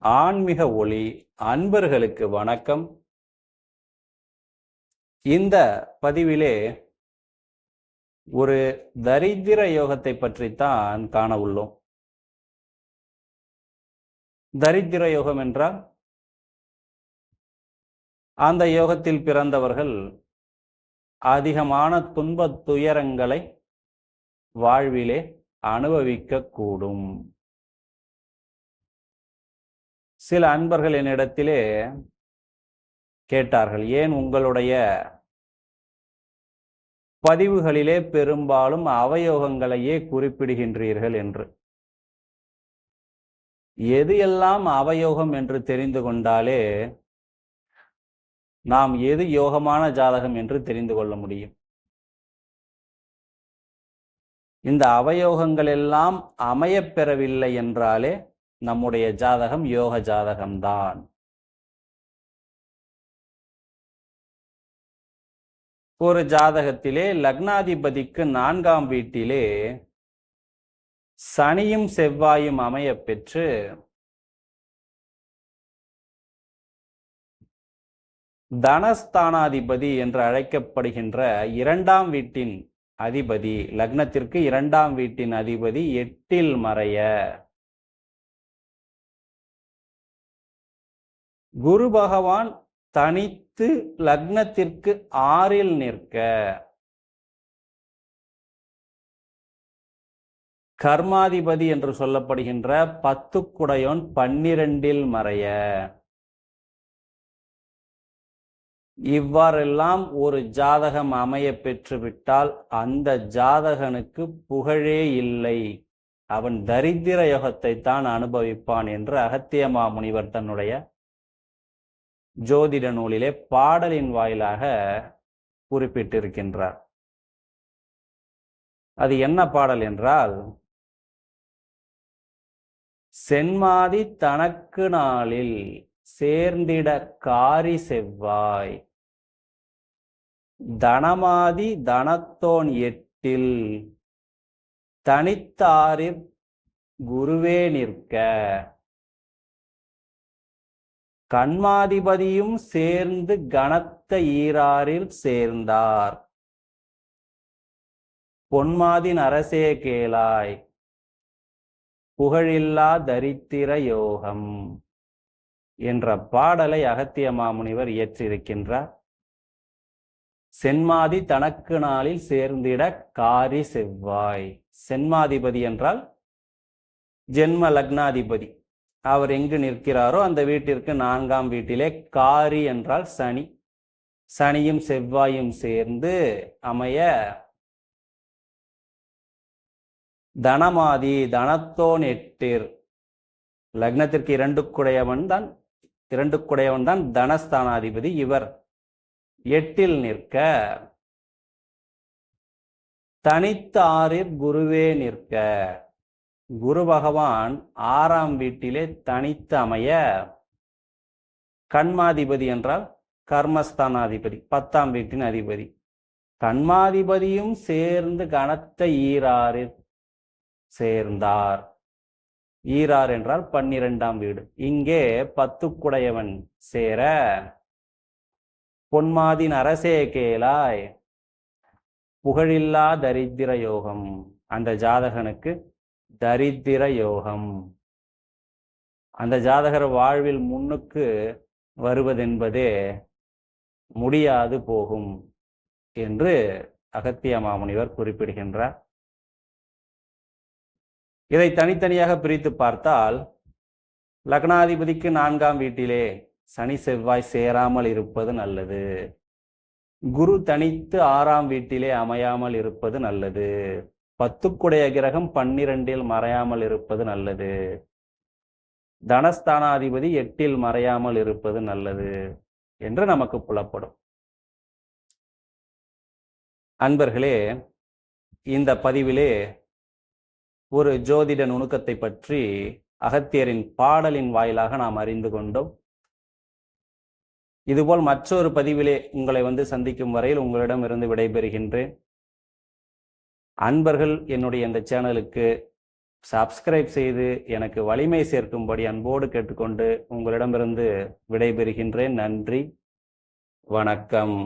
ஆன்மீக ஒளி அன்பர்களுக்கு வணக்கம். இந்த பதிவிலே ஒரு தரித்திர யோகத்தை பற்றித்தான் காண உள்ளோம். தரித்திர யோகம் என்றால்? அந்த யோகத்தில் பிறந்தவர்கள் அதிகமான துன்பத் துயரங்களை வாழ்விலே அனுபவிக்கக்கூடும். சில அன்பர்கள் என்னிடத்திலே கேட்டார்கள் ஏன் உங்களுடைய பதிவுகளிலே பெரும்பாலும் அவயோகங்களையே குறிப்பிடுகின்றீர்கள் என்று? எது எல்லாம் அவயோகம் என்று தெரிந்து கொண்டாலே நாம் எது யோகமான ஜாதகம் என்று தெரிந்து கொள்ள முடியும்? இந்த அவயோகங்கள் எல்லாம் அமையப் பெறவில்லை என்றாலே நம்முடைய ஜாதகம் யோக ஜாதகம்தான். ஒரு ஜாதகத்திலே லக்னாதிபதிக்கு நான்காம் வீட்டிலே சனியும் செவ்வாயும் அமைய பெற்று தனஸ்தானாதிபதி என்று அழைக்கப்படுகின்ற இரண்டாம் வீட்டின் அதிபதி லக்னத்திற்கு இரண்டாம் வீட்டின் அதிபதி எட்டில் மறைய. குரு பகவான் தனித்து லக்னத்திற்கு ஆறில் நிற்க. கர்மாதிபதி என்று சொல்லப்படுகின்ற பத்து குடையோன் பன்னிரண்டில் மறைய. இவ்வாறெல்லாம் ஒரு ஜாதகம் அமைய பெற்றுவிட்டால் அந்த ஜாதகனுக்கு புகழே இல்லை. அவன் தரித்திர யோகத்தை தான் அனுபவிப்பான் என்று அகத்தியமா முனிவர் தன்னுடைய ஜோதிட நூலிலே பாடலின் வாயிலாக குறிப்பிட்டிருக்கின்றார். அது என்ன பாடல் என்றால் சென்மாதி தனக்கு நாளில் சேர்ந்திட காரி செவ்வாய் தனமாதி தனத்தோன் எட்டில் தனித்தாரிற் குருவே நிற்க கண்மாதிபதியும் சேர்ந்து கனத்த ஈராரில் சேர்ந்தார். பொன்மாதின் அரசே கேளாய் புகழில்லா தரித்திர யோகம் என்ற பாடலை அகத்திய மாமுனிவர் இயற்றியிருக்கின்றார் சென்மாதி தனக்கு நாளில் சேர்ந்திட காரி செவ்வாய். சென்மாதிபதி என்றால் ஜென்ம லக்னாதிபதி அவர் எங்கு நிற்கிறாரோ அந்த வீட்டிற்கு நான்காம் வீட்டிலே காரி என்றால் சனி. சனியும் செவ்வாயும் சேர்ந்து அமைய தனமாதி தனத்தோன் எட்டிர் லக்னத்திற்கு இரண்டு குடையவன் தான் இரண்டு குடையவன் தான் தனஸ்தானாதிபதி இவர். எட்டில் நிற்க தனித்தாரிற் குருவே நிற்க குரு பகவான் ஆறாம் வீட்டிலே தனித்து அமைய கண்மாதிபதி என்றால் கர்மஸ்தானாதிபதி பத்தாம் வீட்டின் அதிபதி. கண்மாதிபதியும் சேர்ந்து கனத்த ஈராறில் சேர்ந்தார். ஈரார் என்றால் பன்னிரெண்டாம் வீடு. இங்கே பத்துக்குடையவன் சேர பொன்மாதின் அரசே கேளாய் புகழில்லா தரித்திர யோகம். அந்த ஜாதகனுக்கு தரித்திர யோகம் அந்த ஜாதகர் வாழ்வில் முன்னுக்கு வருவதென்பதே முடியாது போகும் என்று அகத்திய மாமுனிவர் குறிப்பிடுகின்றார். இதை தனித்தனியாக பிரித்து பார்த்தால் லக்னாதிபதிக்கு நான்காம் வீட்டிலே சனி செவ்வாய் சேராமல் இருப்பது நல்லது. குரு தனித்து ஆறாம் வீட்டிலே அமையாமல் இருப்பது நல்லது. பத்துக்குடைய கிரகம் பன்னிரண்டில் மறையாமல் இருப்பது நல்லது. தனஸ்தானாதிபதி எட்டில் மறையாமல் இருப்பது நல்லது என்று நமக்கு புலப்படும். அன்பர்களே இந்த பதிவிலே ஒரு ஜோதிட நுணுக்கத்தை பற்றி அகத்தியரின் பாடலின் வாயிலாக நாம் அறிந்து கொண்டோம். இதுபோல் மற்றொரு பதிவிலே உங்களை வந்து சந்திக்கும் வரையில் உங்களிடம் இருந்து விடைபெறுகின்றேன். அன்பர்கள் என்னுடைய இந்த சேனலுக்கு சப்ஸ்கிரைப் செய்து எனக்கு வலிமை சேர்க்கும்படி அன்போடு கேட்டுக்கொண்டு உங்களிடமிருந்து விடைபெறுகின்றேன். நன்றி. வணக்கம்.